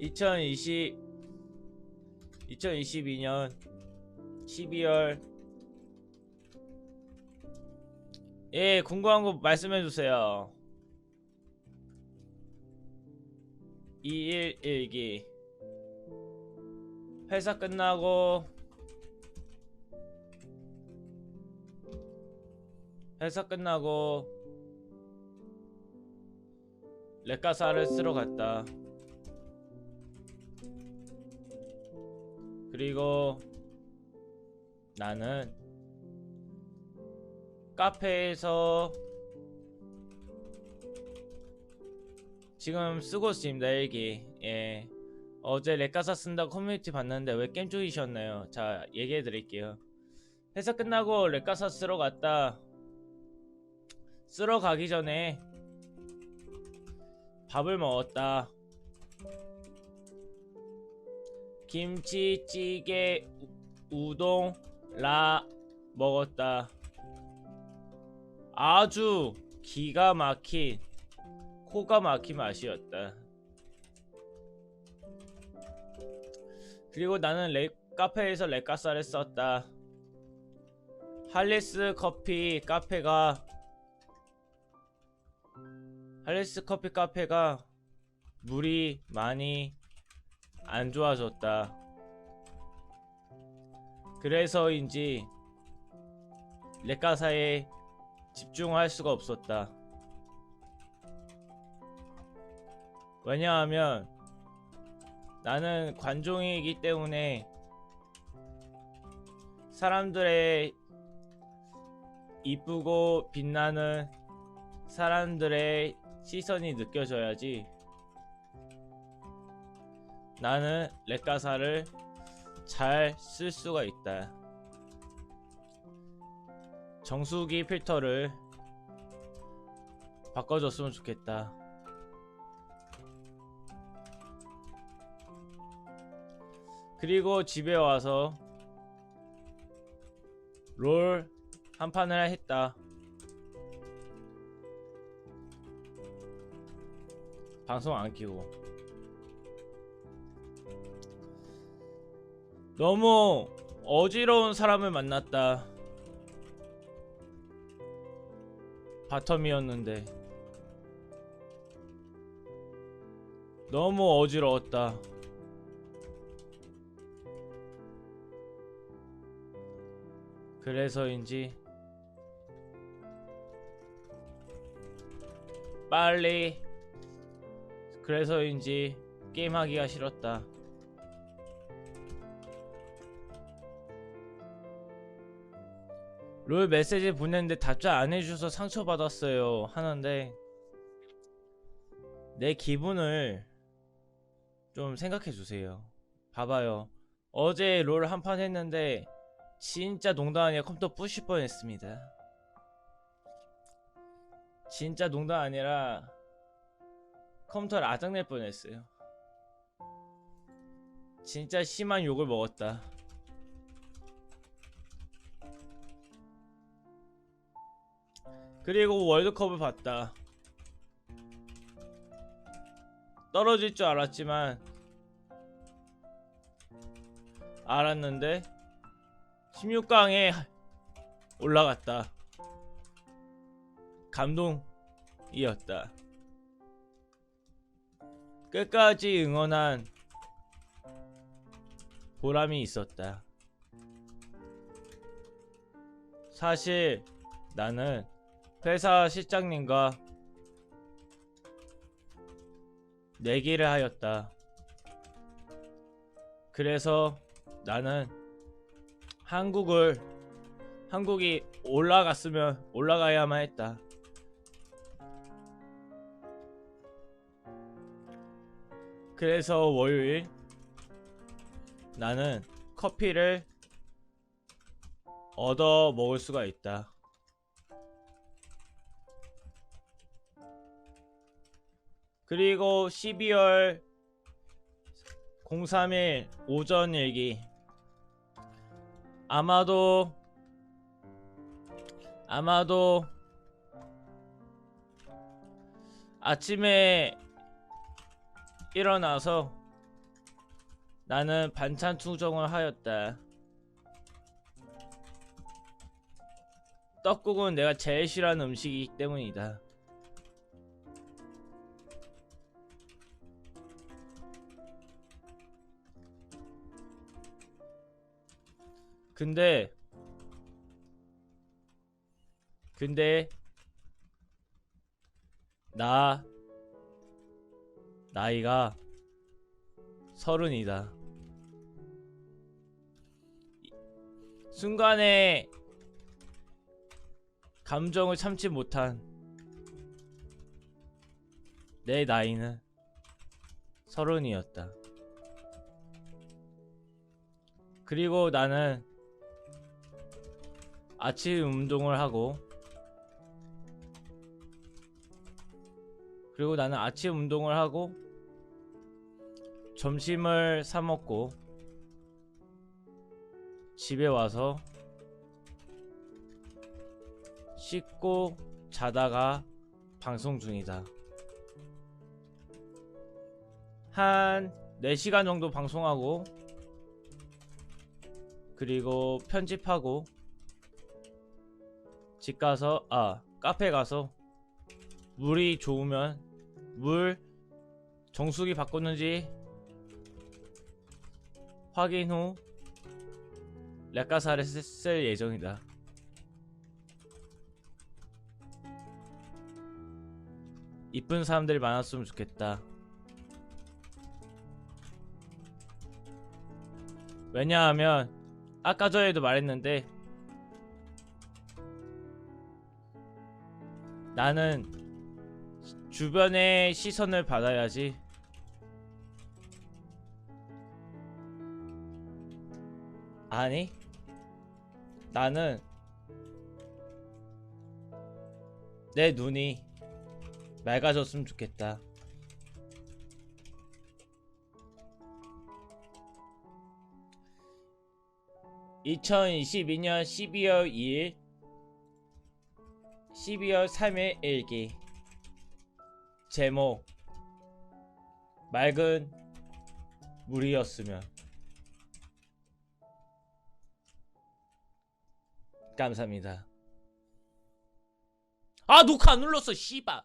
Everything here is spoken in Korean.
2020 2022년 12월. 예 궁금한 거 말씀해 주세요. 21일기. 회사 끝나고 회사 끝나고 렉가사를 쓰러 갔다 그리고 나는 카페에서 지금 쓰고 있습니다 일기. 예. 어제 렉가사 쓴다 커뮤니티 봤는데 왜 게임 쪽이셨나요? 자 얘기해 드릴게요. 회사 끝나고 렉가사 쓰러 갔다. 쓰러 가기 전에 밥을 먹었다 김치찌개 우, 우동 라 먹었다. 아주 기가 막힌 코가 막힌 맛이었다. 그리고 나는 렉, 카페에서 렉가사를 썼다. 할리스 커피 카페가 할리스 커피 카페가 물이 많이 안 좋아졌다. 그래서인지 렉가사에 집중할 수가 없었다. 왜냐하면 나는 관종이기 때문에 사람들의 이쁘고 빛나는 사람들의 시선이 느껴져야지 나는 렉가사를 잘 쓸 수가 있다. 정수기 필터를 바꿔줬으면 좋겠다. 그리고 집에 와서 롤 한 판을 했다. 방송 안 키고. 너무 어지러운 사람을 만났다. 바텀이었는데. 너무 어지러웠다. 그래서인지 빨리 그래서인지 게임하기가 싫었다. 롤 메시지 보냈는데 답장 안 해주셔서 상처받았어요 하는데 내 기분을 좀 생각해 주세요. 봐봐요. 어제 롤 한 판 했는데 진짜 농담 아니라 컴퓨터 부실 뻔했습니다. 진짜 농담 아니라 컴퓨터를 아작낼 뻔했어요. 진짜 심한 욕을 먹었다. 그리고 월드컵을 봤다. 떨어질 줄 알았지만 알았는데 16강에 올라갔다. 감동이었다. 끝까지 응원한 보람이 있었다. 사실 나는 회사 실장님과 내기를 하였다. 그래서 나는 한국을 한국이 올라갔으면 올라가야만 했다. 그래서 월요일 나는 커피를 얻어 먹을 수가 있다. 그리고 12월 03일 오전 일기 아마도 아마도 아침에 일어나서 나는 반찬 투정을 하였다. 떡국은 내가 제일 싫어하는 음식이기 때문이다. 근데 근데 나 나이가 서른이다. 순간에 감정을 참지 못한 내 나이는 서른이었다. 그리고 나는 아침 운동을 하고 그리고 나는 아침 운동을 하고 점심을 사 먹고 집에 와서 씻고 자다가 방송 중이다. 한 4시간 정도 방송하고 그리고 편집하고 집 가서 아 카페 가서 물이 좋으면 물 정수기 바꿨는지 확인 후 렉가사를 쓸- 쓸 예정이다. 이쁜 사람들이 많았으면 좋겠다. 왜냐하면 아까 전에도 말했는데 나는 주변의 시선을 받아야지 아니 나는 내 눈이 맑아졌으면 좋겠다. (2022년 12월 2일) (12월 3일) 일기. 제목. 맑은 물이었으면. 감사합니다. 아 녹화 안 눌렀어 씨바